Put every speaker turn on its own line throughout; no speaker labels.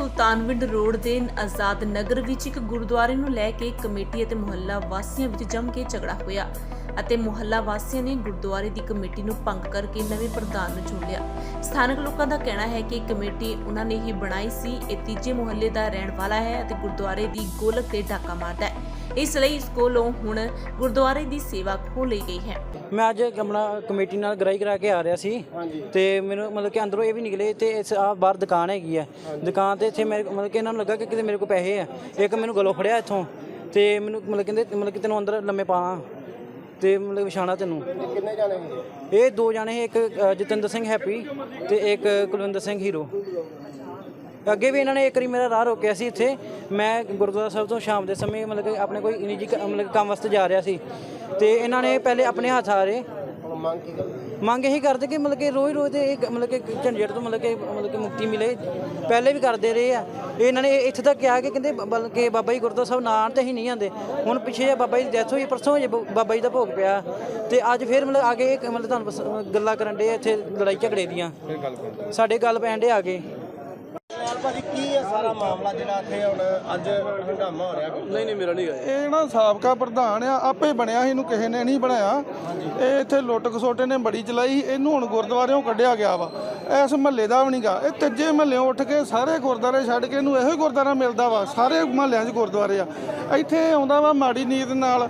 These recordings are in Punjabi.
ਸੁਲਤਾਨਵਿੰਡ ਰੋਡ ਦੇ ਆਜ਼ਾਦ ਨਗਰ ਵਿੱਚ ਇੱਕ ਗੁਰਦੁਆਰੇ ਨੂੰ ਲੈ ਕੇ ਕਮੇਟੀ ਅਤੇ ਮੁਹੱਲਾ ਵਾਸੀਆਂ ਵਿੱਚ ਜੰਮ ਕੇ ਝਗੜਾ ਹੋਇਆ ਅਤੇ ਮੁਹੱਲਾ ਵਾਸੀਆਂ ਨੇ ਗੁਰਦੁਆਰੇ ਦੀ ਕਮੇਟੀ ਨੂੰ ਭੰਗ ਕਰਕੇ ਨਵੇਂ ਪ੍ਰਧਾਨ ਨੂੰ ਚੁਣ ਲਿਆ। ਸਥਾਨਕ ਲੋਕਾਂ ਦਾ ਕਹਿਣਾ ਹੈ ਕਿ ਕਮੇਟੀ ਉਹਨਾਂ ਨੇ ਹੀ ਬਣਾਈ ਸੀ, ਇਹ ਤੀਜੇ ਮੁਹੱਲੇ ਦਾ ਰਹਿਣ ਵਾਲਾ ਹੈ ਅਤੇ ਗੁਰਦੁਆਰੇ ਦੀ ਗੋਲਕ ਤੇ ਡਾਕਾ ਮਾਰਦਾ ਹੈ। ਇਸ ਲਈ ਇਸ ਕੋਲੋਂ ਹੁਣ ਗੁਰਦੁਆਰੇ ਦੀ ਸੇਵਾ ਲਈ ਗਈ ਹੈ।
ਮੈਂ ਅੱਜ ਆਪਣਾ ਕਮੇਟੀ ਨਾਲ ਗਰਾਈ ਕਰਾ ਕੇ ਆ ਰਿਹਾ ਸੀ ਤੇ ਮੈਨੂੰ ਮਤਲਬ ਕਿ ਅੰਦਰੋਂ ਇਹ ਵੀ ਨਿਕਲੇ ਤੇ ਇਸ ਆ ਬਾਹਰ ਦੁਕਾਨ ਹੈਗੀ ਆ। ਦੁਕਾਨ ਤੇ ਇੱਥੇ ਮੇਰੇ ਮਤਲਬ ਕਿ ਇਹਨਾਂ ਨੂੰ ਲੱਗਾ ਕਿ ਕਿਤੇ ਮੇਰੇ ਕੋਲ ਪੈਸੇ ਆ। ਇੱਕ ਮੈਨੂੰ ਗਲੋਂ ਫੜਿਆ ਇੱਥੋਂ ਤੇ ਮੈਨੂੰ ਮਤਲਬ ਕਹਿੰਦੇ ਮਤਲਬ ਕਿ ਤੈਨੂੰ ਅੰਦਰ ਲੰਮੇ ਪਾਵਾਂ ਤੇ ਮਤਲਬ ਵਿਛਾਣਾ ਤੈਨੂੰ।
ਕਿੰਨੇ ਜਾਣੇ
ਇਹ ਦੋ ਜਾਣੇ ਇੱਕ ਜਤਿੰਦਰ ਸਿੰਘ ਹੈਪੀ ਤੇ ਇੱਕ ਕੁਲਵਿੰਦਰ ਸਿੰਘ ਹੀਰੋ। ਅੱਗੇ ਵੀ ਇਹਨਾਂ ਨੇ ਇੱਕ ਵਾਰੀ ਮੇਰਾ ਰਾਹ ਰੋਕਿਆ ਸੀ ਇੱਥੇ। ਮੈਂ ਗੁਰਦੁਆਰਾ ਸਾਹਿਬ ਤੋਂ ਸ਼ਾਮ ਦੇ ਸਮੇਂ ਮਤਲਬ ਕਿ ਆਪਣੇ ਕੋਈ ਨਿੱਜੀ ਕ- ਮਤਲਬ ਕਿ ਕੰਮ ਵਾਸਤੇ ਜਾ ਰਿਹਾ ਸੀ। ਤੇ ਇਹਨਾਂ ਨੇ ਪਹਿਲੇ ਆਪਣੇ ਹੱਥ ਆ ਰਹੇ।
ਹੁਣ ਮੰਗ ਕੀ ਕਰਦੇ?
ਮੰਗ ਇਹੀ ਕਰਦੇ ਕਿ ਮਤਲਬ ਕਿ ਰੋਜ਼ ਰੋਜ਼ ਦੇ ਇਹ ਮਤਲਬ ਕਿ ਝੰਡੇਟ ਤੋਂ ਮਤਲਬ ਕਿ ਮਤਲਬ ਕਿ ਮੁਕਤੀ ਮਿਲੇ। ਪਹਿਲੇ ਵੀ ਕਰਦੇ ਰਹੇ ਆ। ਇਹਨਾਂ ਨੇ ਇੱਥੇ ਤੱਕ ਕਿਹਾ ਕਿ ਕਹਿੰਦੇ ਬਲਕਿ ਬਾਬਾ ਜੀ ਗੁਰਦੁਆਰਾ ਸਾਹਿਬ ਨਾ ਆਉਣ ਤੇ ਹੀ ਨਹੀਂ ਆਉਂਦੇ। ਹੁਣ ਪਿੱਛੇ ਜੇ ਬਾਬਾ ਜੀ ਦੀ ਡੈਥ ਹੋਈ ਪਰਸੋਂ ਜੇ ਬਾਬਾ ਜੀ ਦਾ ਭੋਗ ਪਿਆ। ਤੇ ਅੱਜ ਫਿਰ ਮਤਲਬ ਆ ਕੇ ਮਤਲਬ ਤੁਹਾਨੂੰ ਬਸ- ਗੱਲਾਂ ਕਰਨ ਦੇ ਇੱਥੇ ਲੜਾਈ ਝਗੜੇ ਦੀਆਂ। ਸਾਡੇ ਗੱਲ ਪੈਣ ਦੇ ਆ ਗਏ
ਸਵਾਲ ਭਾਜੀ ਕੀ ਹੈ ਸਾਰਾ ਮਾਮਲਾ ਜਿਹੜਾ ਇੱਥੇ ਹੁਣ ਅੱਜ ਹੰਗਾਮਾ ਹੋ ਰਿਹਾ? ਨਹੀਂ ਨਹੀਂ ਮੇਰਾ ਨਹੀਂ
ਇਹ ਨਾ ਸਾਬਕਾ ਪ੍ਰਧਾਨ ਆ ਆਪੇ ਬਣਿਆ ਸੀ ਇਹਨੂੰ ਕਿਸੇ ਨੇ ਨਹੀਂ ਬਣਾਇਆ। ਇਹ ਇੱਥੇ ਲੁੱਟ ਖਸੋਟੇ ਨੇ ਬੜੀ ਚਲਾਈ ਸੀ, ਇਹਨੂੰ ਹੁਣ ਗੁਰਦੁਆਰਿਓਂ ਕੱਢਿਆ ਗਿਆ ਵਾ। ਇਸ ਮਹੱਲੇ ਦਾ ਵੀ ਨਹੀਂਗਾ। ਇਹ ਤੀਜੇ ਮਹੱਲਿਓਂ ਉੱਠ ਕੇ ਸਾਰੇ ਗੁਰਦੁਆਰੇ ਛੱਡ ਕੇ ਇਹਨੂੰ ਇਹੋ ਹੀ ਗੁਰਦੁਆਰਾ ਮਿਲਦਾ ਵਾ। ਸਾਰੇ ਮਹੱਲਿਆਂ 'ਚ ਗੁਰਦੁਆਰੇ ਆ। ਇੱਥੇ ਆਉਂਦਾ ਵਾ ਮਾੜੀ ਨੀਤ ਨਾਲ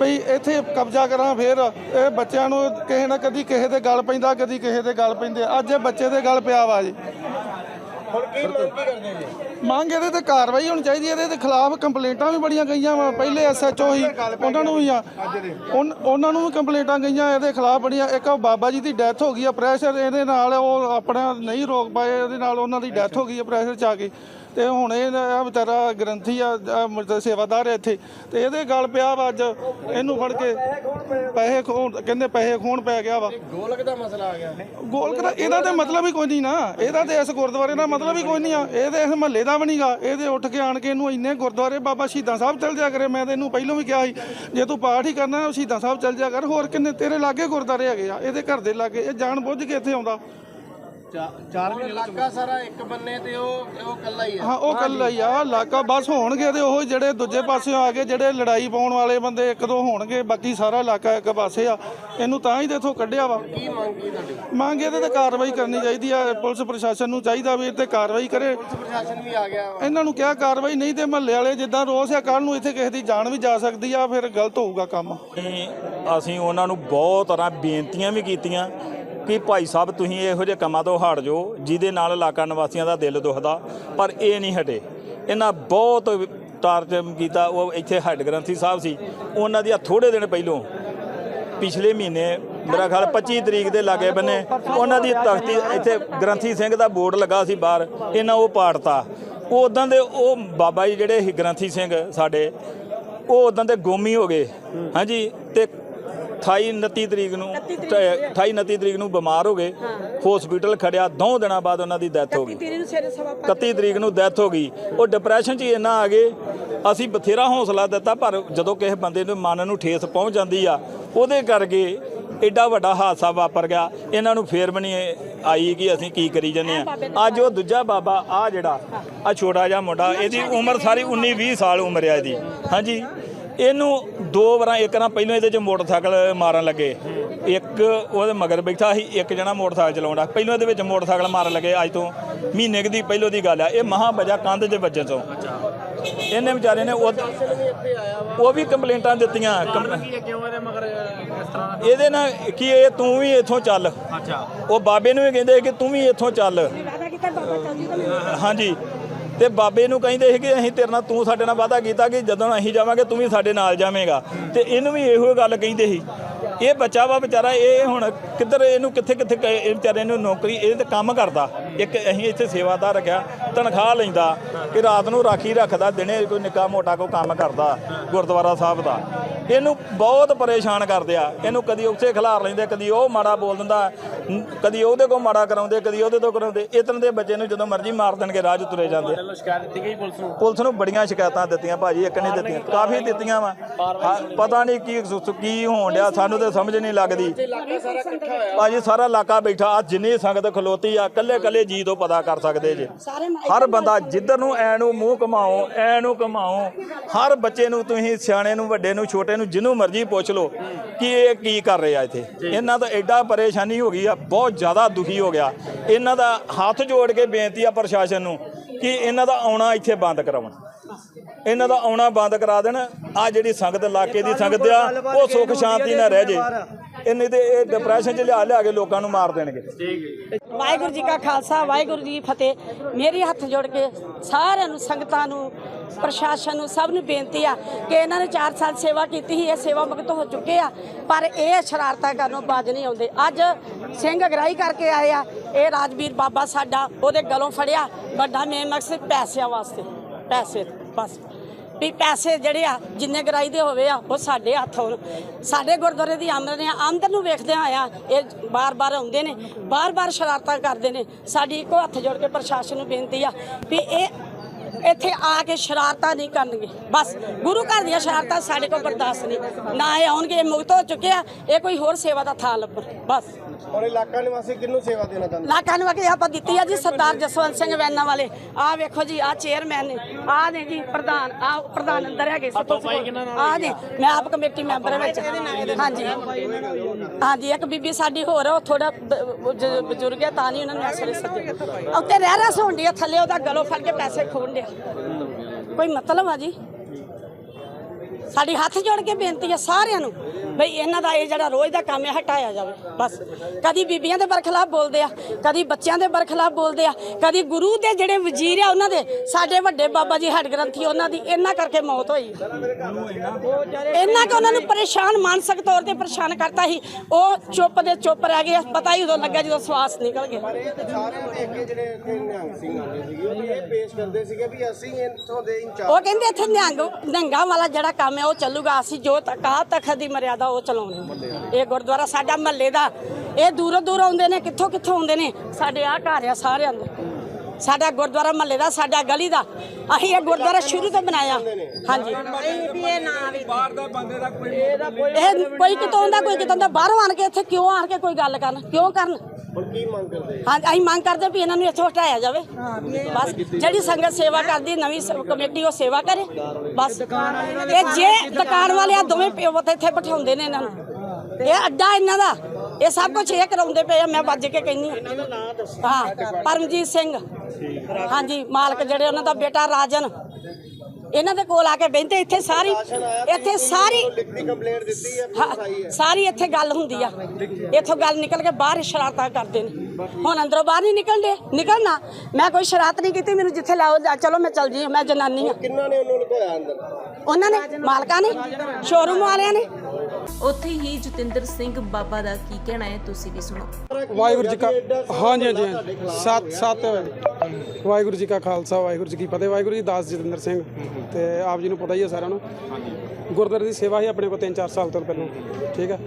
ਭਈ ਇੱਥੇ ਕਬਜ਼ਾ ਕਰਾਂ ਫਿਰ। ਇਹ ਬੱਚਿਆਂ ਨੂੰ ਕਿਸੇ ਨਾ ਕਦੀ ਕਿਸੇ ਦੇ ਗੱਲ ਪੈਂਦਾ ਕਦੀ ਕਿਸੇ ਦੇ ਗੱਲ ਪੈਂਦੇ ਅੱਜ ਇਹ ਬੱਚੇ ਦੇ ਗੱਲ ਪਿਆ ਵਾ ਜੀ।
ਹੁਣ ਕੀ ਮੰਗ ਕੀ ਕਰਦੇ ਜੀ
ਮੰਗ ਇਹਦੇ ਤੇ ਕਾਰਵਾਈ ਹੋਣੀ ਚਾਹੀਦੀ ਹੈ ਇਹਦੇ ਦੇ ਖਿਲਾਫ ਕੰਪਲੇਂਟਾਂ ਵੀ ਬੜੀਆਂ ਗਈਆਂ ਵਾ ਪਹਿਲੇ ਐਸਐਚਓ ਹੀ ਉਹਨਾਂ ਨੂੰ ਵੀ ਆ। ਉਨ- ਉਹਨਾਂ ਨੂੰ ਵੀ ਕੰਪਲੇਂਟਾਂ ਗਈਆਂ ਇਹਦੇ ਖਿਲਾਫ ਬੜੀਆਂ ਇੱਕ ਉਹ ਬਾਬਾ ਜੀ ਦੀ ਡੈਥ ਹੋ ਗਈ ਆ ਪ੍ਰੈਸ਼ਰ ਇਹਦੇ ਨਾਲ ਉਹ ਆਪਣਾ ਨਹੀਂ ਰੋਕ ਪਾਏ ਇਹਦੇ ਨਾਲ ਉਹਨਾਂ ਦੀ ਡੈਥ ਹੋ ਗਈ ਆ ਪ੍ਰੈਸ਼ਰ ਚ ਆ ਕੇ। ਤੇ ਹੁਣ ਇਹ ਆ ਵਿਚਾਰਾ ਗ੍ਰੰਥੀ ਆ ਆ ਮਤਲਬ ਸੇਵਾਦਾਰ ਆ ਇੱਥੇ। ਤੇ ਇਹਦੇ ਗੱਲ ਪਿਆ ਵਾ ਅੱਜ ਇਹਨੂੰ ਫੜ ਕੇ ਪੈਸੇ ਖੋਣ ਕਹਿੰਦੇ ਪੈਸੇ ਖੋਣ ਪੈ ਗਿਆ ਵਾ।
ਗੋਲਕ ਦਾ ਮਸਲਾ ਆ ਗਿਆ।
ਗੋਲ ਕਰਾ ਇਹਦਾ ਤੇ ਮਤਲਬ ਹੀ ਕੋਈ ਨਹੀਂ ਨਾ ਇਹਦਾ ਤੇ ਇਸ ਗੁਰਦੁਆਰੇ ਦਾ ਮਤਲਬ ਹੀ ਕੋਈ ਨਹੀਂ ਆ। ਇਹ ਇਹਦੇ ਇਸ ਮਹੱਲੇ ਦਾ ਵੀ ਨਹੀਂਗਾ। ਇਹਦੇ ਉੱਠ ਕੇ ਆਣ ਕੇ ਇਹਨੂੰ ਇੰਨੇ ਗੁਰਦੁਆਰੇ ਬਾਬਾ ਸ਼ਹੀਦਾਂ ਸਾਹਿਬ ਚੱਲ ਜਾ ਕਰੇ। ਮੈਂ ਤੇ ਇਹਨੂੰ ਪਹਿਲਾਂ ਵੀ ਕਿਹਾ ਸੀ, ਜੇ ਤੂੰ ਪਾਠ ਹੀ ਕਰਨਾ ਸ਼ਹੀਦਾਂ ਸਾਹਿਬ ਚੱਲ ਜਾ ਕਰ। ਹੋਰ ਕਿੰਨੇ ਤੇਰੇ ਲਾਗੇ ਗੁਰਦੁਆਰੇ ਹੈਗੇ ਆ। ਇਹਦੇ ਘਰ ਦੇ ਲਾਗੇ, ਇਹ ਜਾਣ ਬੁੱਝ ਕੇ ਇੱਥੇ ਆਉਂਦਾ।
ਚਾਰ ਮਹੀਨੇ ਇਲਾਕਾ ਸਾਰਾ ਇੱਕ ਬੰਨੇ ਤੇ ਉਹ ਉਹ ਕੱਲਾ ਹੀ ਹੈ
ਹਾਂ ਉਹ ਕੱਲਾ ਹੀ ਆ। ਇਲਾਕਾ ਬਸ ਹੋਣਗੇ ਤੇ ਉਹ ਜਿਹੜੇ ਦੂਜੇ ਪਾਸੇ ਆ ਗਏ ਜਿਹੜੇ ਲੜਾਈ ਪਾਉਣ ਵਾਲੇ ਬੰਦੇ ਇੱਕ ਦੋ ਹੋਣਗੇ ਬਾਕੀ ਸਾਰਾ ਇਲਾਕਾ ਇੱਕ ਪਾਸੇ ਆ। ਇਹਨੂੰ ਤਾਂ ਹੀ ਤੇ ਇੱਥੋਂ ਕੱਢਿਆ ਵਾ।
ਕੀ ਮੰਗ ਕੀ ਤੁਹਾਡੀ?
ਮੰਗ ਇਹਦੇ ਤੇ ਕਾਰਵਾਈ ਕਰਨੀ ਚਾਹੀਦੀ ਆ। ਪੁਲਿਸ ਪ੍ਰਸ਼ਾਸਨ ਨੂੰ ਚਾਹੀਦਾ ਵੀ ਇਹ ਤੇ ਕਾਰਵਾਈ ਕਰੇ।
ਪ੍ਰਸ਼ਾਸਨ ਵੀ ਆ ਗਿਆ ਵਾ।
ਇਹਨਾਂ ਨੂੰ ਕਿਹਾ ਕਾਰਵਾਈ ਨਹੀਂ ਤੇ ਮਹੱਲੇ ਵਾਲੇ ਜਿੱਦਾਂ ਰੋਸ ਆ ਕੱਲ ਨੂੰ ਇੱਥੇ ਕਿਸੇ ਦੀ ਜਾਨ ਵੀ ਜਾ ਸਕਦੀ ਆ ਫਿਰ ਗਲਤ ਹੋਊਗਾ ਕੰਮ।
ਅਸੀਂ ਅਸੀਂ ਉਹਨਾਂ ਨੂੰ ਬਹੁਤ ਤਰ੍ਹਾਂ ਬੇਨਤੀਆਂ ਵੀ ਕੀਤੀਆਂ। ਕਿ ਭਾਈ ਸਾਹਿਬ, ਤੁਸੀਂ ਇਹੋ ਜਿਹੇ ਕੰਮਾਂ ਤੋਂ ਹਟ ਜਾਓ, ਜਿਹਦੇ ਨਾਲ ਇਲਾਕਾ ਨਿਵਾਸੀਆਂ ਦਾ ਦਿਲ ਦੁਖਦਾ, ਪਰ ਇਹ ਨਹੀਂ ਹਟੇ। ਇਹਨਾਂ ਬਹੁਤ ਟਾਰਚਰ ਕੀਤਾ, ਉਹ ਇੱਥੇ ਹੈੱਡ ਗ੍ਰੰਥੀ ਸਾਹਿਬ ਸੀ। ਉਹਨਾਂ ਦੀਆਂ ਥੋੜੇ ਦਿਨ ਪਹਿਲੋਂ, ਪਿਛਲੇ ਮਹੀਨੇ, ਮੇਰਾ ਖਿਆਲ 25 ਤਰੀਕ ਦੇ ਲਾਗੇ ਬੰਨੇ, ਉਹਨਾਂ ਦੀ ਤਖਤੀ, ਇੱਥੇ ਗ੍ਰੰਥੀ ਸਿੰਘ ਦਾ ਬੋਰਡ ਲੱਗਾ ਸੀ ਬਾਹਰ, ਇਹਨਾਂ ਉਹ ਪਾੜਤਾ। ਉਹ ਉਦਾਂ ਦੇ ਉਹ ਬਾਬਾ ਜੀ ਜਿਹੜੇ ਸੀ ਗ੍ਰੰਥੀ ਸਿੰਘ ਸਾਡੇ, ਉਹ ਉਦਾਂ ਦੇ ਗੋਮੀ ਹੋ ਗਏ। ਹਾਂਜੀ, ਤੇ 28 29 ਤਰੀਕ ਨੂੰ 28 29 ਤਰੀਕ ਨੂੰ ਬਿਮਾਰ ਹੋ ਗਏ। ਹਸਪੀਟਲ ਖੜਿਆ ਦੋ ਦਿਨਾਂ ਬਾਅਦ ਉਹਨਾਂ ਦੀ ਡੈਥ ਹੋ ਗਈ। 31 ਤਰੀਕ ਨੂੰ ਡੈਥ ਹੋ ਗਈ। ਉਹ ਡਿਪਰੈਸ਼ਨ 'ਚ ਹੀ ਇੰਨਾ ਆ ਗਏ। ਅਸੀਂ ਬਥੇਰਾ ਹੌਸਲਾ ਦਿੱਤਾ ਪਰ ਜਦੋਂ ਕਿਸੇ ਬੰਦੇ ਨੂੰ ਮਨ ਨੂੰ ਠੇਸ ਪਹੁੰਚ ਜਾਂਦੀ ਆ ਉਹਦੇ ਕਰਕੇ ਐਡਾ ਵੱਡਾ ਹਾਦਸਾ ਵਾਪਰ ਗਿਆ। ਇਹਨਾਂ ਨੂੰ ਫੇਰ ਵੀ ਨਹੀਂ ਆਈ ਕਿ ਅਸੀਂ ਕੀ ਕਰੀ ਜੰਨੇ ਆ ਅੱਜ ਉਹ ਦੂਜਾ ਬਾਬਾ ਆ ਜਿਹੜਾ ਆ ਛੋਟਾ ਜਿਹਾ ਮੁੰਡਾ ਇਹਦੀ ਉਮਰ ਸਾਰੀ 19 20 ਸਾਲ ਉਮਰ ਆ ਇਹਦੀ। ਹਾਂਜੀ। ਇਹਨੂੰ ਦੋ ਵਾਰਾਂ ਇੱਕ ਨਾ ਪਹਿਲਾਂ ਇਹਦੇ ਚ ਮੋਟਰਸਾਈਕਲ ਮਾਰਨ ਲੱਗੇ। ਇੱਕ ਉਹਦੇ ਮਗਰ ਬੈਠਾ ਸੀ ਇੱਕ ਜਣਾ ਮੋਟਰਸਾਈਕਲ ਚਲਾਉਂਦਾ। ਪਹਿਲਾਂ ਇਹਦੇ ਵਿੱਚ ਮੋਟਰਸਾਈਕਲ ਮਾਰਨ ਲੱਗੇ ਅੱਜ ਤੋਂ। ਮਹੀਨੇ ਕੁ ਦੀ ਪਹਿਲੋਂ ਦੀ ਗੱਲ ਆ ਇਹ ਮਹਾ ਵਜਾ ਕੰਧ 'ਚ ਵੱਜਣ ਤੋਂ। ਇਹਨੇ ਵਿਚਾਰੇ ਨੇ ਉਹ ਉਹ ਵੀ ਕੰਪਲੇਂਟਾਂ ਦਿੱਤੀਆਂ। ਇਹਦੇ ਨਾਲ ਕੀ ਇਹ ਤੂੰ ਵੀ ਇੱਥੋਂ ਚੱਲ। ਉਹ ਬਾਬੇ ਨੂੰ ਵੀ ਕਹਿੰਦੇ ਕਿ ਤੂੰ ਵੀ ਇੱਥੋਂ ਚੱਲ। ਹਾਂਜੀ। ਤੇ ਬਾਬੇ ਨੂੰ ਕਹਿੰਦੇ ਸੀ ਕਿ ਅਸੀਂ ਤੇਰੇ ਨਾਲ ਤੂੰ ਸਾਡੇ ਨਾਲ ਵਾਅਦਾ ਕੀਤਾ ਕਿ ਜਦੋਂ ਅਸੀਂ ਜਾਵਾਂਗੇ ਤੂੰ ਵੀ ਸਾਡੇ ਨਾਲ ਜਾਵੇਂਗਾ। ਤੇ ਇਹਨੂੰ ਵੀ ਇਹੋ ਗੱਲ ਕਹਿੰਦੇ ਸੀ। ਇਹ ਬੱਚਾ ਵਾ ਵਿਚਾਰਾ, ਇਹ ਹੁਣ ਕਿੱਧਰ ਇਹਨੂੰ ਕਿੱਥੇ ਕਿੱਥੇ ਕ- ਇਹ ਵਿਚਾਰੇ ਨੂੰ ਨੌਕਰੀ, ਇਹ ਤੇ ਕੰਮ ਕਰਦਾ। ਇੱਕ ਅਸੀਂ ਇੱਥੇ ਸੇਵਾਦਾਰ ਰੱਖਿਆ ਤਨਖਾਹ ਲੈਂਦਾ ਕਿ ਰਾਤ ਨੂੰ ਰਾਖੀ ਰੱਖਦਾ ਦਿਨੇ ਕੋਈ ਨਿੱਕਾ ਮੋਟਾ ਕੋਈ ਕੰਮ ਕਰਦਾ ਗੁਰਦੁਆਰਾ ਸਾਹਿਬ ਦਾ। ਇਹਨੂੰ ਬਹੁਤ ਪਰੇਸ਼ਾਨ ਕਰਦੇ ਆ। ਇਹਨੂੰ ਕਦੀ ਉੱਥੇ ਖਿਲਾਰ ਲੈਂਦੇ ਕਦੀ ਉਹ ਮਾੜਾ ਬੋਲ ਦਿੰਦਾ ਕਦੀ ਉਹਦੇ ਕੋਲ ਮਾੜਾ ਕਰਾਉਂਦੇ ਕਦੀ ਉਹਦੇ ਤੋਂ ਕਰਾਉਂਦੇ। ਤਰ੍ਹਾਂ ਦੇ ਬੱਚੇ ਨੂੰ ਜਦੋਂ ਮਰਜ਼ੀ ਮਾਰ ਦੇਣਗੇ ਰਾਹ 'ਚ ਤੁਰੇ ਜਾਂਦੇ।
ਸ਼ਿਕਾਇਤ ਦਿੱਤੀ ਗਈ ਪੁਲਿਸ ਨੂੰ?
ਬੜੀਆਂ ਸ਼ਿਕਾਇਤਾਂ ਦਿੱਤੀਆਂ ਭਾਜੀ ਇੱਕ ਨਹੀਂ ਦਿੱਤੀਆਂ ਕਾਫੀ ਦਿੱਤੀਆਂ ਵਾ। ਪਤਾ ਨਹੀਂ ਕੀ ਕੀ ਹੋਣ ਡਿਆ ਸਾਨੂੰ ਤੇ ਤੇ ਸਮਝ ਨਹੀਂ ਲੱਗਦੀ। ਭਾਜੀ ਸਾਰਾ ਇਲਾਕਾ ਬੈਠਾ ਆ ਜਿੰਨੀ ਸੰਗਤ ਖਲੋਤੀ ਆ ਕੱਲੇ ਕੱਲੇ ਜੀ ਤੋਂ ਪਤਾ ਕਰ ਸਕਦੇ ਜੇ। ਹਰ ਬੰਦਾ ਜਿੱਧਰ ਨੂੰ ਐ ਨੂੰ ਮੂੰਹ ਘਮਾਓ ਐ ਨੂੰ ਘਮਾਓ ਹਰ ਬੱਚੇ ਨੂੰ ਤੁਸੀਂ ਸਿਆਣੇ ਨੂੰ ਵੱਡੇ ਨੂੰ ਛੋਟੇ ਨੂੰ ਜਿਹਨੂੰ ਮਰਜ਼ੀ ਪੁੱਛ ਲਓ ਕਿ ਇਹ ਕੀ ਕਰ ਰਹੇ ਆ ਇੱਥੇ ਇਹਨਾਂ ਦਾ ਐਡਾ ਪਰੇਸ਼ਾਨੀ ਹੋ ਗਈ ਆ ਬਹੁਤ ਜ਼ਿਆਦਾ ਦੁਖੀ ਹੋ ਗਿਆ। ਇਹਨਾਂ ਦਾ ਹੱਥ ਜੋੜ ਕੇ ਬੇਨਤੀ ਆ ਪ੍ਰਸ਼ਾਸਨ ਨੂੰ ਕਿ ਇਹਨਾਂ ਦਾ ਆਉਣਾ ਇੱਥੇ ਬੰਦ ਕਰਾਉਣ। ਇਹਨਾਂ ਦਾ ਆਉਣਾ ਬੰਦ ਕਰਾ ਦੇਣ। ਆ ਜਿਹੜੀ ਸੰਗਤ ਇਲਾਕੇ ਦੀ ਸੰਗਤ ਆ ਉਹ ਸੁੱਖ ਸ਼ਾਂਤੀ ਨਾਲ ਰਹਿ ਜੇ। ਇਹਨੇ ਤੇ ਇਹ ਡਿਪਰੈਸ਼ਨ ਚ ਲਿਆ ਲਿਆ ਕੇ ਲੋਕਾਂ ਨੂੰ ਮਾਰ ਦੇਣਗੇ।
ਵਾਹਿਗੁਰੂ ਜੀ ਕਾ ਖਾਲਸਾ, ਵਾਹਿਗੁਰੂ ਜੀ ਫਤਿਹ। ਮੇਰੀ ਹੱਥ ਜੋੜ ਕੇ ਸਾਰਿਆਂ ਨੂੰ, ਸੰਗਤਾਂ ਨੂੰ, ਪ੍ਰਸ਼ਾਸਨ ਨੂੰ ਸਭ ਨੂੰ ਬੇਨਤੀ ਆ ਕਿ ਇਹਨਾਂ ਨੇ 4 ਸਾਲ ਸੇਵਾ ਕੀਤੀ ਸੀ, ਇਹ ਸੇਵਾ ਮੁਕਤ ਹੋ ਚੁੱਕੇ ਆ, ਪਰ ਇਹ ਸ਼ਰਾਰਤਾਂ ਕਰਨੋਂ ਬਾਜ ਨਹੀਂ ਆਉਂਦੇ। ਅੱਜ ਸਿੰਘ ਅਗਰਾਈ ਕਰਕੇ ਆਏ ਆ, ਇਹ ਰਾਜਵੀਰ ਬਾਬਾ ਸਾਡਾ ਉਹਦੇ ਗਲੋਂ ਫੜਿਆ, ਵੱਡਾ ਮੇਨ ਮਕਸਦ ਪੈਸਿਆਂ ਵਾਸਤੇ, ਪੈਸੇ, ਬਸ। ਵੀ ਪੈਸੇ ਜਿਹੜੇ ਆ, ਜਿੰਨੇ ਗਰਾਈ ਦੇ ਹੋਵੇ ਆ, ਉਹ ਸਾਡੇ ਹੱਥ ਹੋਣ ਸਾਡੇ ਗੁਰਦੁਆਰੇ ਦੀ ਆਮਦਨ ਆ ਆਮਦਨ ਨੂੰ ਵੇਖਦੇ ਆ ਇਹ ਬਾਰ-ਬਾਰ ਆਉਂਦੇ ਨੇ, ਬਾਰ-ਬਾਰ ਸ਼ਰਾਰਤਾਂ ਕਰਦੇ ਨੇ। ਸਾਡੀ ਇੱਕੋ ਹੱਥ ਜੋੜ ਕੇ ਪ੍ਰਸ਼ਾਸਨ ਨੂੰ ਬੇਨਤੀ ਆ ਵੀ ਇਹ ਇੱਥੇ ਆ ਕੇ ਸ਼ਰਾਰਤਾਂ ਨਹੀਂ ਕਰਨਗੇ। ਬਸ ਗੁਰੂ ਘਰ ਦੀਆਂ ਸ਼ਰਾਰਤਾਂ ਸਾਡੇ ਕੋਲ ਬਰਦਾਸ਼ਤ ਨਹੀਂ। ਨਾ ਇਹ ਆਉਣਗੇ ਇਹ ਮੁਕਤ ਹੋ ਚੁੱਕੇ ਆ। ਇਹ ਕੋਈ ਹੋਰ ਸੇਵਾ ਦਾ ਥਾਂ ਲੱਭਣ ਬਸ।
ਔਰ ਇਲਾਕਾ ਨਿਵਾਸੀ ਕਿਹਨੂੰ ਸੇਵਾ ਦੇਣਾ ਚਾਹੁੰਦੇ?
ਲਾਕਾਂ ਨੂੰ ਕਿ ਆਪਾਂ ਦਿੱਤੀ ਆ ਜੀ ਸਰਦਾਰ ਜਸਵੰਤ ਸਿੰਘ ਵੈਨਾ ਵਾਲੇ। ਆਹ ਵੇਖੋ ਜੀ ਆਹ ਚੇਅਰਮੈਨ ਨੇ। ਆਹ ਨੇ ਜੀ ਪ੍ਰਧਾਨ ਆਹ ਪ੍ਰਧਾਨ ਅੰਦਰ ਹੈਗੇ ਸੀ। ਆਹ ਨੇ ਮੈਂ ਆਪ ਕਮੇਟੀ ਮੈਂਬਰ ਵਿੱਚ। ਹਾਂਜੀ। ਹਾਂਜੀ ਇੱਕ ਬੀਬੀ ਸਾਡੀ ਹੋਰ ਆ, ਉਹ ਥੋੜਾ ਬਜ਼ੁਰਗ ਹੈ ਤਾਂ ਨਹੀਂ ਉਹਨਾਂ ਨੂੰ ਅਸਲੇ ਸੱਦੇ ਉੱਤੇ ਰਹਿ ਰਸ ਹੁੰਦੀ ਆ ਥੱਲੇ ਉਹਦਾ ਗਲੋਂ ਫੜ ਕੇ ਪੈਸੇ ਖੋਣ ਡਿਆ। ਕੋਈ ਮਤਲਬ ਆ ਜੀ? ਸਾਡੀ ਹੱਥ ਜੋੜ ਕੇ ਬੇਨਤੀ ਆ ਸਾਰਿਆਂ ਨੂੰ। ਬਈ ਇਹਨਾਂ ਦਾ ਇਹ ਜਿਹੜਾ ਰੋਜ਼ ਦਾ ਕੰਮ ਹੈ ਹਟਾਇਆ ਜਾਵੇ। ਬਸ। ਕਦੀ ਬੀਬੀਆਂ ਦੇ ਬਰਖਲਾਫ ਬੋਲਦੇ ਆ ਕਦੀ ਬੱਚਿਆਂ ਦੇ ਬਰਖਲਾਫ ਬੋਲਦੇ ਆ ਕਦੀ ਗੁਰੂ ਦੇ ਜਿਹੜੇ ਵਜ਼ੀਰ ਆ ਉਹਨਾਂ ਦੇ। ਸਾਡੇ ਵੱਡੇ ਬਾਬਾ ਜੀ ਹੱਡ ਗ੍ਰੰਥੀ ਉਹਨਾਂ ਦੀ ਇਹਨਾਂ ਕਰਕੇ ਮੌਤ ਹੋਈ। ਇਹਨਾਂ ਕਿ ਉਹਨਾਂ ਨੂੰ ਪਰੇਸ਼ਾਨ ਮਾਨਸਿਕ ਤੌਰ ਤੇ ਪਰੇਸ਼ਾਨ ਕਰਤਾ ਸੀ। ਉਹ ਚੁੱਪ ਦੇ ਚੁੱਪ ਰਹਿ ਗਏ ਪਤਾ ਹੀ ਉਦੋਂ ਲੱਗਾ ਜਦੋਂ ਸਵਾਸ ਨਿਕਲ ਗਿਆ।
ਉਹ
ਕਹਿੰਦੇ ਇੱਥੇ ਨਿਹੰਗ ਨਿਹੰਗਾਂ ਵਾਲਾ ਜਿਹੜਾ ਕੰਮ ਹੈ ਉਹ ਚੱਲੂਗਾ। ਅਸੀਂ ਜੋ ਤਕਾ ਤਖਤ ਦੀ ਮਰਿਆਦਾ ਉਹ ਚਲਾਉਣੀ ਇਹ ਗੁਰਦੁਆਰਾ ਸਾਡਾ ਮਹੱਲੇ ਦਾ। ਇਹ ਦੂਰੋਂ ਦੂਰ ਆਉਂਦੇ ਨੇ, ਕਿੱਥੋਂ ਕਿੱਥੋਂ ਆਉਂਦੇ ਨੇ, ਸਾਡੇ ਆ ਘਰ ਆ ਸਾਰਿਆਂ ਦੇ। ਸਾਡਾ ਗੁਰਦੁਆਰਾ ਮਹੱਲੇ ਦਾ, ਸਾਡਾ ਗਲੀ ਦਾ। ਅਸੀਂ ਇਹ ਗੁਰਦੁਆਰਾ ਸ਼ੁਰੂ ਤੋਂ ਬਣਾਇਆ। ਹਾਂਜੀ। ਇਹ ਕੋਈ ਕਿਤੋਂ ਆਉਂਦਾ, ਕੋਈ ਕਿਤੋਂ ਆਉਂਦਾ, ਬਾਹਰੋਂ ਆਣ ਕੇ ਇੱਥੇ ਕਿਉਂ ਆਣ ਕੇ ਕੋਈ ਗੱਲ ਕਰਨ? ਕਿਉਂ ਕਰਨ?
ਹੁਣ ਕੀ ਮੰਗ ਕਰਦੇ
ਹਾਂ? ਅਸੀਂ ਮੰਗ ਕਰਦੇ ਵੀ ਇਹਨਾਂ ਨੂੰ ਇੱਥੋਂ ਹਟਾਇਆ ਜਾਵੇ। ਬਸ ਜਿਹੜੀ ਸੰਗਤ ਸੇਵਾ ਕਰਦੀ ਨਵੀਂ ਸ- ਕਮੇਟੀ ਉਹ ਸੇਵਾ ਕਰੇ। ਬਸ। ਇਹ ਜੇ ਦੁਕਾਨ ਵਾਲੇ ਆ ਦੋਵੇਂ ਪਿਓ ਪੁੱਤ ਇੱਥੇ ਬਿਠਾਉਂਦੇ ਨੇ ਇਹਨਾਂ ਨੂੰ। ਇਹ ਅੱਡਾ ਇਹਨਾਂ ਦਾ। ਇਹ ਸਭ ਕੁਝ ਇਹ ਕਰਾਉਂਦੇ ਪਏ ਆ ਮੈਂ ਵੱਜ ਕੇ ਕਹਿੰਨੀ ਹਾਂ। ਪਰਮਜੀਤ ਸਿੰਘ। ਹਾਂਜੀ ਮਾਲਕ ਜਿਹੜੇ ਉਹਨਾਂ ਦਾ ਬੇਟਾ ਰਾਜਨ। ਇਹਨਾਂ ਦੇ ਕੋਲ ਆ ਕੇ ਬਹਿੰਦੇ ਇੱਥੇ ਸਾਰੀ ਇੱਥੇ ਸਾਰੀ
ਲਿਖਤੀ ਕੰਪਲੇਂਟ ਦਿੱਤੀ ਹੈ
ਹਾਂ, ਸਾਰੀ ਇੱਥੇ ਗੱਲ ਹੁੰਦੀ ਆ। ਇੱਥੋਂ ਗੱਲ ਨਿਕਲ ਕੇ ਬਾਹਰ ਸ਼ਰਾਰਤਾਂ ਕਰਦੇ ਨੇ। ਹੁਣ ਅੰਦਰੋਂ ਬਾਹਰ ਨਹੀਂ ਨਿਕਲਦੇ ਨਿਕਲਣਾ। ਮੈਂ ਕੋਈ ਸ਼ਰਾਰਤ ਨਹੀਂ ਕੀਤੀ ਮੈਨੂੰ ਜਿੱਥੇ ਲਾਓ ਚਲੋ ਮੈਂ ਚੱਲ ਜੀ ਮੈਂ ਜਨਾਨੀ ਆ।
ਕਿੰਨਾ ਨੇ ਉਹਨੂੰ ਲੁਕਾਇਆ ਅੰਦਰ?
ਉਹਨਾਂ ਨੇ ਮਾਲਕਾਂ ਨੇ ਸ਼ੋਰੂਮ ਵਾਲਿਆਂ ਨੇ।
ਉੱਥੇ ਹੀ ਜਤਿੰਦਰ ਸਿੰਘ ਬਾਬਾ ਦਾ ਕੀ ਕਹਿਣਾ ਹੈ, ਤੁਸੀਂ ਵੀ ਸੁਣੋ।
ਵਾਹਿਗੁਰੂ ਜੀ ਕਾ ਹਾਂਜੀ ਹਾਂਜੀ ਹਾਂਜੀ। ਸੱਤ ਸੱਤ ਵਾਹਿਗੁਰੂ ਜੀ ਕਾ ਖਾਲਸਾ, ਵਾਹਿਗੁਰੂ ਜੀ ਕੀ ਫਤਿਹ, ਵਾਹਿਗੁਰੂ ਜੀ ਦਾਸ ਜਤਿੰਦਰ ਸਿੰਘ। ਤੇ ਆਪ ਜੀ ਨੂੰ ਪਤਾ ਹੀ ਹੈ ਸਾਰਿਆਂ ਨੂੰ। ਗੁਰਦੁਆਰੇ ਦੀ ਸੇਵਾ ਹੀ ਆਪਣੇ ਕੋਲ 3-4 ਸਾਲ ਤੋਂ ਪਹਿਲਾਂ, ਠੀਕ ਹੈ।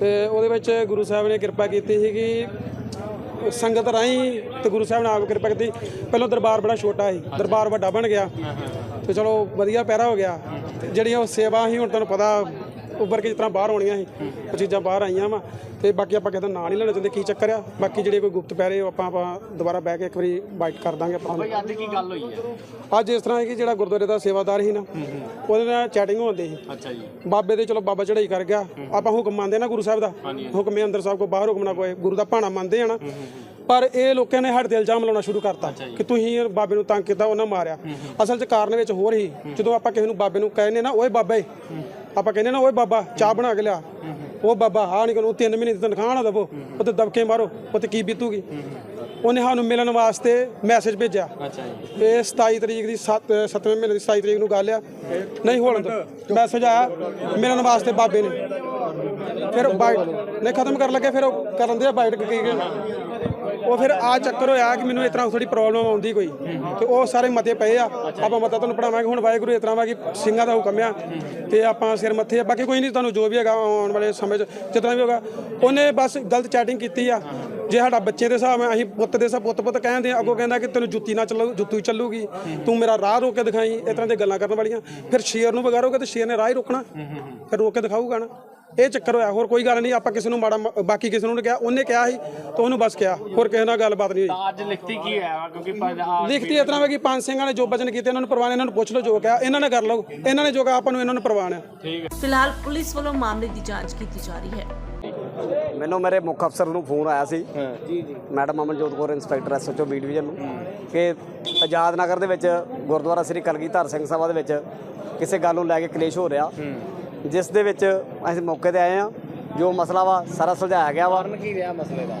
ਤੇ ਉਹਦੇ ਵਿੱਚ ਗੁਰੂ ਸਾਹਿਬ ਨੇ ਕਿਰਪਾ ਕੀਤੀ ਸੀ ਕਿ ਸੰਗਤ ਰਾਹੀਂ ਤੇ ਗੁਰੂ ਸਾਹਿਬ ਨੇ ਆਪ ਕਿਰਪਾ ਕੀਤੀ। ਪਹਿਲਾਂ ਦਰਬਾਰ ਬੜਾ ਛੋਟਾ ਸੀ, ਦਰਬਾਰ ਵੱਡਾ ਬਣ ਗਿਆ। ਤੇ ਚਲੋ ਵਧੀਆ ਪਹਿਰਾ ਹੋ ਗਿਆ। ਤੇ ਜਿਹੜੀਆਂ ਉਹ ਸੇਵਾ ਸੀ, ਹੁਣ ਤੁਹਾਨੂੰ ਪਤਾ ਉੱਭਰ ਕੇ ਜਿਸ ਤਰ੍ਹਾਂ ਬਾਹਰ ਆਉਣੀਆਂ ਸੀ ਉਹ ਚੀਜ਼ਾਂ ਬਾਹਰ ਆਈਆਂ ਵਾ। ਤੇ ਬਾਕੀ ਆਪਾਂ ਕਿਸੇ ਦਾ ਨਾਂ ਨਹੀਂ ਲੈਣਾ ਚਾਹੁੰਦੇ ਕੀ ਚੱਕਰ ਆ? ਬਾਕੀ ਜਿਹੜੇ ਕੋਈ ਗੁਪਤ ਪੈਰੇ ਉਹ ਆਪਾਂ ਆਪਾਂ ਦੁਬਾਰਾ ਬਹਿ ਕੇ ਇੱਕ ਵਾਰੀ ਬਾਈਟ ਕਰ ਦਾਂਗੇ ਆਪਾਂ। ਅੱਜ ਕੀ ਗੱਲ ਹੋਈ ਹੈ? ਅੱਜ ਇਸ ਤਰ੍ਹਾਂ ਹੈ ਕਿ ਜਿਹੜਾ ਗੁਰਦੁਆਰੇ ਦਾ ਸੇਵਾਦਾਰ ਸੀ ਨਾ ਉਹਦੇ ਨਾਲ ਚੈਟਿੰਗ ਹੁੰਦੀ ਸੀ। ਅੱਛਾ ਜੀ। ਬਾਬੇ ਦੇ ਚਲੋ ਬਾਬਾ ਚੜਾਈ ਕਰ ਗਿਆ। ਆਪਾਂ ਹੁਕਮ ਮੰਨਦੇ ਨਾ ਗੁਰੂ ਸਾਹਿਬ ਦਾ। ਹੁਕਮੇ ਅੰਦਰ ਸਾਹਿਬ ਕੋ ਬਾਹਰ ਹੁਕਮ ਨਾ ਕੋਈ ਗੁਰੂ ਦਾ ਭਾਣਾ ਮੰਨਦੇ ਆ ਨਾ। ਪਰ ਇਹ ਲੋਕਾਂ ਨੇ ਸਾਡੇ ਤੇ ਇਲਜ਼ਾਮ ਲਾਉਣਾ ਸ਼ੁਰੂ ਕਰਤਾ ਕਿ ਤੁਸੀਂ ਬਾਬੇ ਨੂੰ ਤੰਗ ਕੀਤਾ ਉਹਨਾਂ ਮਾਰਿਆ। ਅਸਲ 'ਚ ਕਾਰਨ ਵਿੱਚ ਹੋਰ ਹੀ ਜਦੋਂ ਆਪਾਂ ਕਿਸੇ ਨੂੰ ਬਾਬੇ ਨੂੰ ਕਹਿੰਦੇ ਨਾ ਓਏ ਬਾਬਾ ਆਪਾਂ ਕਹਿੰਦੇ ਨਾ ਓਏ ਬਾਬਾ ਚਾਹ ਬਣਾ ਕੇ ਲਿਆ। ਉਹ ਬਾਬਾ ਹਾਂ ਨਹੀਂ ਕਰੋ 3 ਮਹੀਨੇ ਦੀ ਤਨਖਾਹ ਨਾ ਦਵੋ ਉਹ ਤੇ ਦਬਕੇ ਮਾਰੋ ਉਹ ਤੇ ਕੀ ਬੀਤੂਗੀ? ਉਹਨੇ ਸਾਨੂੰ ਮਿਲਣ ਵਾਸਤੇ ਮੈਸੇਜ ਭੇਜਿਆ। ਅੱਛਾ ਜੀ। ਇਹ 27 ਤਰੀਕ ਦੀ 7 7ਵੇਂ ਮਹੀਨੇ ਦੀ 27 ਤਰੀਕ ਨੂੰ ਗੱਲ ਆ। ਨਹੀਂ ਹੋਣ ਮੈਸੇਜ ਆਇਆ ਮਿਲਣ ਵਾਸਤੇ ਬਾਬੇ ਨੇ। ਫਿਰ ਬਾਈਟ ਨੇ ਖਤਮ ਕਰਨ ਲੱਗੇ ਫਿਰ ਉਹ ਕਰਨ ਦੇ ਬਾਈਟ ਕੀ ਕੀ ਉਹ ਫਿਰ ਆ ਚੱਕਰ ਹੋਇਆ ਕਿ ਮੈਨੂੰ ਇਸ ਤਰ੍ਹਾਂ ਥੋੜੀ ਪ੍ਰੋਬਲਮ ਆਉਂਦੀ ਕੋਈ। ਤੇ ਉਹ ਸਾਰੇ ਮਤੇ ਪਏ ਆ। ਆਪਾਂ ਮਤਾ ਤੁਹਾਨੂੰ ਪੜਾਵਾਂਗੇ ਹੁਣ ਵਾਹਿਗੁਰੂ ਇਸ ਤਰ੍ਹਾਂ ਵਾ ਕਿ ਸਿੰਘਾਂ ਦਾ ਹੁਕਮ ਆ। ਤੇ ਆਪਾਂ ਸਿਰ ਮੱਥੇ ਆ। ਬਾਕੀ ਕੋਈ ਨਹੀਂ ਤੁਹਾਨੂੰ ਜੋ ਵੀ ਹੈਗਾ ਆਉਣ ਵਾਲੇ ਸਮੇਂ 'ਚ ਜਿਤਨਾ ਵੀ ਹੋਗਾ। ਉਹਨੇ ਬਸ ਗਲਤ ਚੈਟਿੰਗ ਕੀਤੀ ਆ। ਜੇ ਸਾਡਾ ਬੱਚੇ ਦੇ ਹਿਸਾਬ ਨਾਲ ਅਸੀਂ ਪੁੱਤ ਦੇ ਹਿਸਾਬ ਪੁੱਤ ਪੁੱਤ ਕਹਿੰਦੇ ਆ, ਅੱਗੋਂ ਕਹਿੰਦਾ ਕਿ ਤੈਨੂੰ ਜੁੱਤੀ ਨਾ ਚੱਲੂ, ਜੁੱਤੀ ਚੱਲੂਗੀ। ਤੂੰ ਮੇਰਾ ਰਾਹ ਰੋਕ ਕੇ ਦਿਖਾਈ। ਇਸ ਤਰ੍ਹਾਂ ਦੀਆਂ ਗੱਲਾਂ ਕਰਨ ਵਾਲੀਆਂ। ਫਿਰ ਸ਼ੇਰ ਨੂੰ ਵਗਾਰੋਗੇ ਤੇ ਸ਼ੇਰ ਨੇ ਰਾਹ ਹੀ ਰੋਕਣਾ। ਫਿਰ ਰੋਕ ਕੇ ਦਿਖਾਊਗਾ ਨਾ। ਇਹ ਚੱਕਰ ਹੋਇਆ ਹੋਰ ਕੋਈ ਗੱਲ ਨਹੀਂ ਆਪਾਂ ਕਿਸੇ ਨੂੰ ਮਾੜਾ ਮ- ਬਾਕੀ ਕਿਸੇ ਨੂੰ ਨਹੀਂ ਕਿਹਾ ਉਹਨੇ ਕਿਹਾ ਸੀ ਤਾਂ ਉਹਨੂੰ ਬਸ ਕਿਹਾ ਹੋਰ ਕਿਸੇ ਨਾਲ ਗੱਲਬਾਤ ਨਹੀਂ ਹੋਈ।
ਅੱਜ ਲਿਖਤੀ ਕੀ ਹੈ? ਕਿਉਂਕਿ ਪੰਜ- ਆ-
ਲਿਖਤੀ ਇਸ ਤਰ੍ਹਾਂ ਵਾ ਕਿ ਪੰਜ ਸਿੰਘਾਂ ਨੇ ਜੋ ਬਚਨ ਕੀਤੇ ਇਹਨਾਂ ਨੂੰ ਪ੍ਰਵਾਨ ਇਹਨਾਂ ਨੂੰ ਪੁੱਛ ਲਓ ਜੋ ਕਿਹਾ ਇਹਨਾਂ ਨੇ ਕਰ ਲਓ ਇਹਨਾਂ ਨੇ ਜੋ ਕਿਹਾ ਆਪਾਂ ਨੂੰ ਇਹਨਾਂ ਨੂੰ ਪ੍ਰਵਾਨ ਹੈ।
ਫਿਲਹਾਲ ਪੁਲਿਸ ਵੱਲੋਂ ਮਾਮਲੇ ਦੀ ਜਾਂਚ ਕੀਤੀ ਜਾ ਰਹੀ ਹੈ।
ਮੈਨੂੰ ਮੇਰੇ ਮੁੱਖ ਅਫਸਰ ਨੂੰ ਫੋਨ ਆਇਆ ਸੀ। ਜੀ ਜੀ। Madam Amanjot Kaur inspector SHO B division ਨੂੰ ਕਿ ਆਜ਼ਾਦ ਨਗਰ ਦੇ ਵਿੱਚ ਗੁਰਦੁਆਰਾ ਸ੍ਰੀ ਕਲਗੀਧਰ ਸਿੰਘ ਸਭਾ ਦੇ ਵਿੱਚ ਕਿਸੇ ਗੱਲ ਨੂੰ ਲੈ ਕੇ ਕਲੇਸ਼ ਹੋ ਰਿਹਾ। ਜਿਸ ਦੇ ਵਿੱਚ ਅਸੀਂ ਮੌਕੇ ਤੇ ਆਏ ਆ ਜੋ ਮਸਲਾ ਵਾ ਸਾਰਾ ਸੁਲਝਾਇਆ ਗਿਆ ਵਾ।
ਕੀ ਰਿਹਾ ਮਸਲੇ ਦਾ?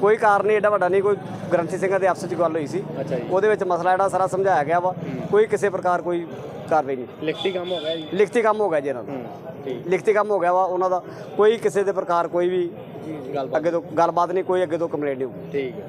ਕੋਈ ਕਾਰਨ ਨਹੀਂ ਏਡਾ ਵੱਡਾ ਨਹੀਂ ਕੋਈ ਗ੍ਰੰਥੀ ਸਿੰਘਾਂ ਦੇ ਆਪਸ ਵਿੱਚ ਗੱਲ ਹੋਈ ਸੀ। ਉਹਦੇ ਵਿੱਚ ਮਸਲਾ ਜਿਹੜਾ ਸਾਰਾ ਸਮਝਾਇਆ ਗਿਆ ਵਾ। ਕੋਈ ਕਿਸੇ ਪ੍ਰਕਾਰ ਕੋਈ ਕਾਰਵਾਈ ਨਹੀਂ
ਲਿਖਤੀ ਕੰਮ ਹੋ ਗਿਆ ਜੀ?
ਲਿਖਤੀ ਕੰਮ ਹੋ ਗਿਆ ਜੀ ਇਹਨਾਂ ਦਾ। ਲਿਖਤੀ ਕੰਮ ਹੋ ਗਿਆ ਵਾ ਉਹਨਾਂ ਦਾ। ਕੋਈ ਕਿਸੇ ਦੇ ਪ੍ਰਕਾਰ ਕੋਈ ਵੀ ਅੱਗੇ ਤੋਂ ਗੱਲਬਾਤ ਨਹੀਂ ਕੋਈ ਅੱਗੇ ਤੋਂ ਕੰਪਲੇਂਟ ਨਹੀਂ ਹੋਊਗੀ।
ਠੀਕ ਹੈ।